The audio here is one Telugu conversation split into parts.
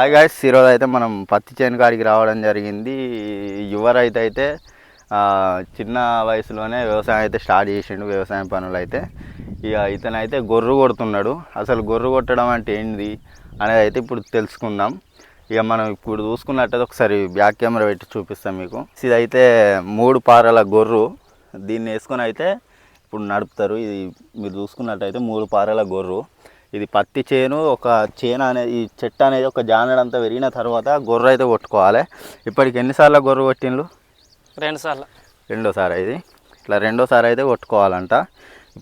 హాయ్ గాయస్ ఈరోజు అయితే మనం పత్తి చేను కాడికి రావడం జరిగింది. యువ రైతు అయితే చిన్న వయసులోనే వ్యవసాయం అయితే స్టార్ట్ చేసిండు వ్యవసాయం పనులు అయితే. ఇక ఇతను అయితే గొర్రు కొడుతున్నాడు. అసలు గొర్రు కొట్టడం అంటే ఏంది అనేది అయితే ఇప్పుడు తెలుసుకుందాం. ఇక మనం ఇప్పుడు చూసుకున్నట్టయితే ఒకసారి బ్యాక్ కెమెరా పెట్టి చూపిస్తాం మీకు. ఇదైతే మూడు పారల గొర్రు. దీన్ని వేసుకొని అయితే ఇప్పుడు నడుపుతారు. ఇది మీరు చూసుకున్నట్టయితే మూడు పారల గొర్రు. ఇది పత్తి చేను ఒక చేను అనేది ఈ చెట్టు అనేది ఒక జానడంతా పెరిగిన తర్వాత గొర్రె అయితే కొట్టుకోవాలి. ఇప్పటికి ఎన్నిసార్లు గొర్రె కొట్టిండ్రు రెండు సార్లు. రెండోసారి ఇది? ఇట్లా రెండోసారి అయితే కొట్టుకోవాలంట.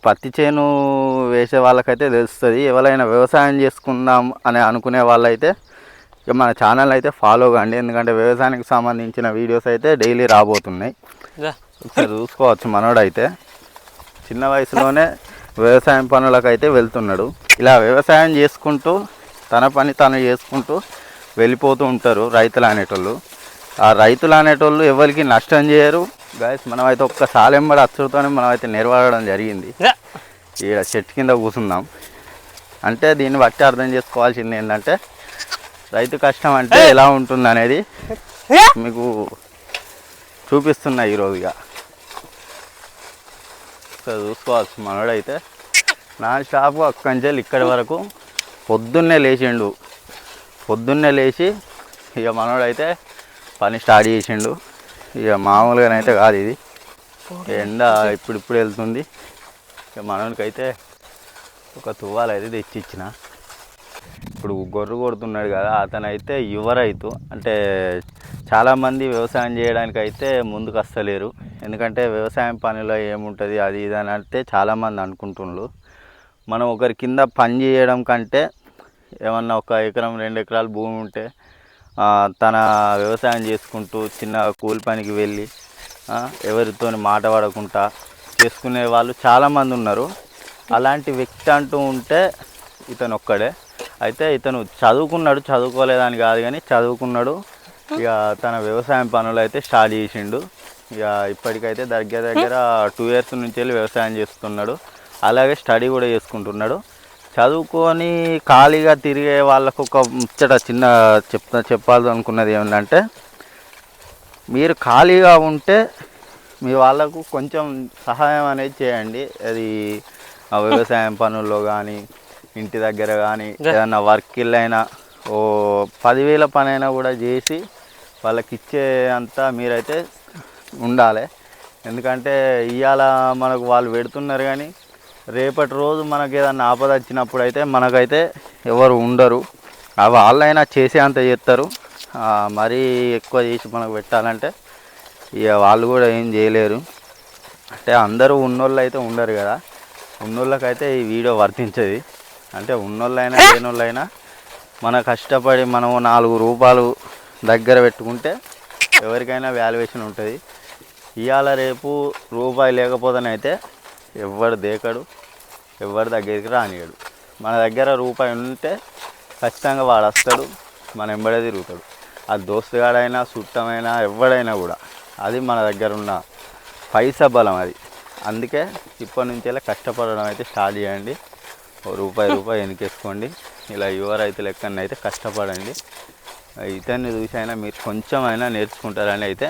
పత్తి చేను వేసే వాళ్ళకైతే తెలుస్తుంది ఎవరైనా వ్యవసాయం చేసుకుందాం అని అనుకునే వాళ్ళైతే ఇక మన ఛానల్ అయితే ఫాలో కండి. ఎందుకంటే వ్యవసాయానికి సంబంధించిన వీడియోస్ అయితే డైలీ రాబోతున్నాయి. చూసుకోవచ్చు మనోడైతే. చిన్న వయసులోనే వ్యవసాయం పనులకు అయితే వెళ్తున్నాడు. ఇలా వ్యవసాయం చేసుకుంటూ తన పని తను చేసుకుంటూ వెళ్ళిపోతూ ఉంటారు రైతులు అనేటోళ్ళు. ఆ రైతులు అనేటోళ్ళు ఎవరికి నష్టం చేయరు. గాయస్ మనం అయితే ఒక్క సాలెంబడి అచ్చుతోనే మనం అయితే నిర్వహడం జరిగింది ఈడ చెట్టు కింద కూర్చుందాం. అంటే దీన్ని బట్టి అర్థం చేసుకోవాల్సింది ఏంటంటే రైతు కష్టం అంటే ఎలా ఉంటుంది అనేది మీకు చూపిస్తున్నా ఈరోజుగా ఒకసారి చూసుకోవచ్చు మనోడైతే నా షాపు అక్కడి ఇక్కడి వరకు పొద్దున్నే లేచిండు. పొద్దున్నే లేచి ఇక మనోడైతే పని స్టార్ట్ చేసిండు. ఇక మామూలుగానైతే కాదు ఇది. ఎండ ఇప్పుడిప్పుడు వెళ్తుంది. ఇక మనోడికైతే ఒక తువ్వాలు అయితే తెచ్చి ఇచ్చిన ఇప్పుడు గొర్రె కొడుతున్నాడు కదా అతనైతే యువరైతు యువ రైతు. అంటే చాలామంది వ్యవసాయం చేయడానికి అయితే ముందుకు వస్తలేరు. ఎందుకంటే వ్యవసాయం పనిలో ఏముంటుంది అది ఇది అని అంటే చాలామంది అనుకుంటున్నారు మనం ఒకరి కింద పని చేయడం కంటే ఏమన్నా ఒక ఎకరం రెండు ఎకరాల భూమి ఉంటే తన వ్యవసాయం చేసుకుంటూ చిన్న కూలి పనికి వెళ్ళి ఎవరితో మాట పడకుండా చేసుకునే వాళ్ళు చాలామంది ఉన్నారు. అలాంటి వ్యక్తి అంటూ ఉంటే ఇతను ఒక్కడే. అయితే ఇతను చదువుకున్నాడు చదువుకోలేదని కాదు కానీ చదువుకున్నాడు. ఇక తన వ్యవసాయం పనులు అయితే స్టార్ట్ చేసిండు. ఇక ఇప్పటికైతే దగ్గర దగ్గర టూ ఇయర్స్ నుంచి వెళ్ళి వ్యవసాయం చేస్తున్నాడు. అలాగే స్టడీ కూడా చేసుకుంటున్నాడు. చదువుకొని ఖాళీగా తిరిగే వాళ్ళకు ఒక ముచ్చట చిన్న చెప్తా చెప్పాలి అనుకున్నది ఏంటంటే మీరు ఖాళీగా ఉంటే మీ వాళ్ళకు కొంచెం సహాయం అనేది చేయండి. అది ఆ వ్యవసాయం పనుల్లో కానీ ఇంటి దగ్గర కానీ ఏదన్నా వర్క్ అయినా ఓ పదివేల పని అయినా కూడా చేసి వాళ్ళకి ఇచ్చే అంతా మీరైతే ఉండాలి. ఎందుకంటే ఇవాళ మనకు వాళ్ళు పెడుతున్నారు కానీ రేపటి రోజు మనకి ఏదన్నా ఆపద వచ్చినప్పుడు అయితే మనకైతే ఎవరు ఉండరు. వాళ్ళైనా చేసే అంత చేస్తారు. మరీ ఎక్కువ చేసి మనకు పెట్టాలంటే ఇక వాళ్ళు కూడా ఏం చేయలేరు. అంటే అందరూ ఉన్నోళ్ళు అయితే ఉండరు కదా. ఉన్నోళ్ళకైతే ఈ వీడియో వర్తించదు. అంటే ఉన్నోళ్ళైనా లేనోళ్ళైనా మన కష్టపడి మనం నాలుగు రూపాయలు దగ్గర పెట్టుకుంటే ఎవరికైనా వాల్యుయేషన్ ఉంటుంది. ఇవాళ రేపు రూపాయి లేకపోతేనైతే ఎవడు దేకడు ఎవరి దగ్గరికి రానియడు మన దగ్గర రూపాయి ఉంటే ఖచ్చితంగా వాడు వస్తాడు మన ఎంబడే తిరుగుతాడు. అది దోస్తుగాడైనా చుట్టమైనా ఎవడైనా కూడా అది మన దగ్గర ఉన్న పైసా బలం అది. అందుకే ఇప్పటి నుంచెల్లా కష్టపడడం అయితే స్టార్ట్ చేయండి. ఓ రూపాయి రూపాయి వెనకేసుకోండి. ఇలా యువ రైతులు ఎక్కడైతే కష్టపడండి. ఇతన్ని చూసైనా మీరు కొంచెం అయినా నేర్చుకుంటారని అయితే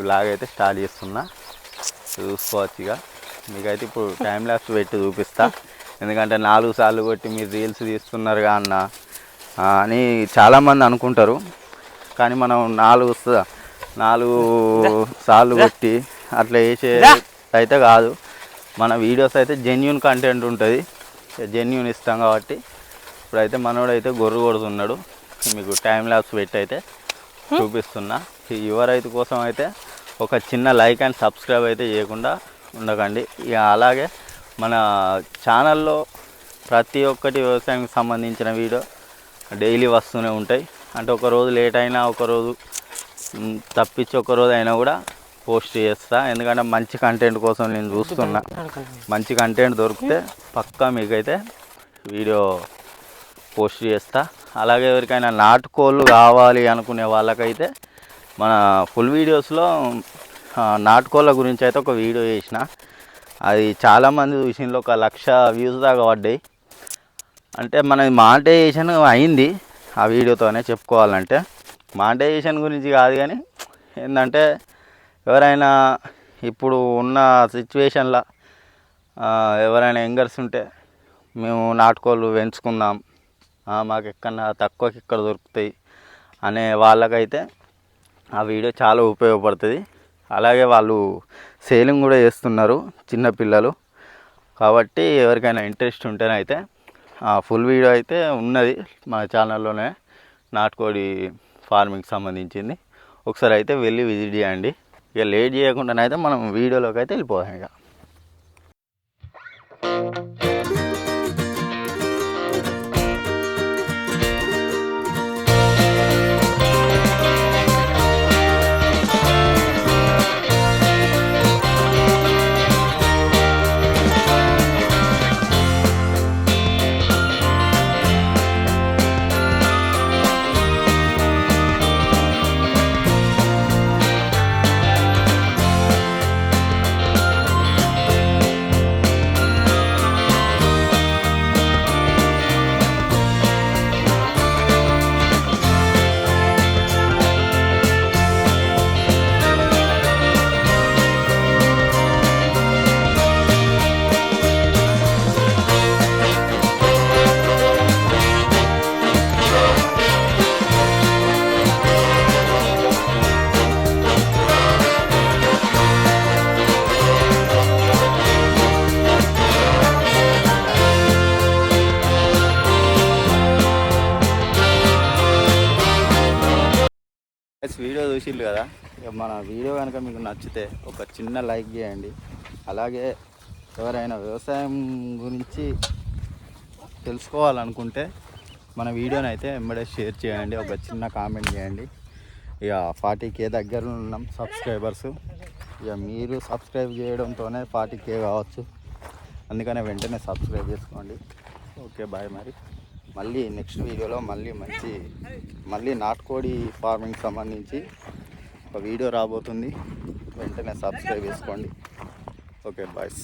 ఇలాగైతే స్టార్ట్ చేస్తున్నా. చూసుకోవచ్చు ఇక మీకైతే ఇప్పుడు టైం ల్యాప్స్ పెట్టి చూపిస్తా. ఎందుకంటే నాలుగు సార్లు కొట్టి మీరు రీల్స్ తీస్తున్నారుగా అన్న అని చాలామంది అనుకుంటారు. కానీ మనం నాలుగు నాలుగు సార్లు కొట్టి అట్లా వేసే అయితే కాదు. మన వీడియోస్ అయితే జెన్యున్ కంటెంట్ ఉంటుంది. జెన్యున్ ఇస్తాం కాబట్టి ఇప్పుడైతే మనోడైతే గొర్రె కొడుతున్నాడు. మీకు టైం ల్యాబ్స్ పెట్టి అయితే చూపిస్తున్నా. ఈ యువ రైతు కోసం అయితే ఒక చిన్న లైక్ అండ్ సబ్స్క్రైబ్ అయితే చేయకుండా ఉండకండి. ఇక అలాగే మన ఛానల్లో ప్రతి ఒక్కటి వ్యవసాయానికి సంబంధించిన వీడియో డైలీ వస్తూనే ఉంటాయి. అంటే ఒక రోజు లేట్ అయినా ఒక రోజు మ్, తప్పించి ఒక రోజు అయినా కూడా పోస్ట్ చేస్తా. ఎందుకంటే మంచి కంటెంట్ కోసం నేను చూస్తున్నా. మంచి కంటెంట్ దొరికితే పక్కా మీకైతే వీడియో పోస్ట్ చేస్తా. అలాగే ఎవరికైనా నాటుకోళ్ళు కావాలి అనుకునే వాళ్ళకైతే మన ఫుల్ వీడియోస్లో నాటుకోళ్ళ గురించి అయితే ఒక వీడియో చేసిన. అది చాలామంది చూసిండ్లో ఒక లక్ష వ్యూస్ దాకా పడ్డాయి. అంటే మన మానిటైజేషన్ అయింది ఆ వీడియోతోనే చెప్పుకోవాలంటే. మానిటైజేషన్ గురించి కాదు కానీ ఏంటంటే ఎవరైనా ఇప్పుడు ఉన్న సిచ్యువేషన్లో ఎవరైనా యంగర్స్ ఉంటే మేము నాటుకోళ్ళు పెంచుకుందాం మాకు ఎక్కడన్నా తక్కువకి ఇక్కడ దొరుకుతాయి అనే వాళ్ళకైతే ఆ వీడియో చాలా ఉపయోగపడుతుంది. అలాగే వాళ్ళు సేలింగ్ కూడా చేస్తున్నారు చిన్నపిల్లలు కాబట్టి ఎవరికైనా ఇంట్రెస్ట్ ఉంటేనైతే ఆ ఫుల్ వీడియో అయితే ఉన్నది మా ఛానల్లోనే నాటుకోడి ఫార్మింగ్ సంబంధించింది. ఒకసారి అయితే వెళ్ళి విజిట్ చేయండి. ఇక లేట్ చేయకుండానైతే మనం వీడియోలోకి అయితే వెళ్ళిపోదాం ఇక. వీడియో చూసిల్లు కదా? ఇక మన వీడియో కనుక మీకు నచ్చితే ఒక చిన్న లైక్ చేయండి. అలాగే ఎవరైనా వ్యవసాయం గురించి తెలుసుకోవాలనుకుంటే మన వీడియోని అయితే వెంబడే షేర్ చేయండి. ఒక చిన్న కామెంట్ చేయండి. ఇక ఫార్టీ కే దగ్గర ఉన్నాం సబ్స్క్రైబర్స్. ఇక మీరు సబ్స్క్రైబ్ చేయడంతోనే ఫార్టీ కే కావచ్చు. అందుకనే వెంటనే సబ్స్క్రైబ్ చేసుకోండి. ఓకే బాయ్ మరి. మళ్ళీ నెక్స్ట్ వీడియోలో మళ్ళీ మంచి మళ్ళీ నాటుకోడి ఫార్మింగ్ సంబంధించి ఒక వీడియో రాబోతుంది. వెంటనే సబ్స్క్రైబ్ చేసుకోండి. Okay boys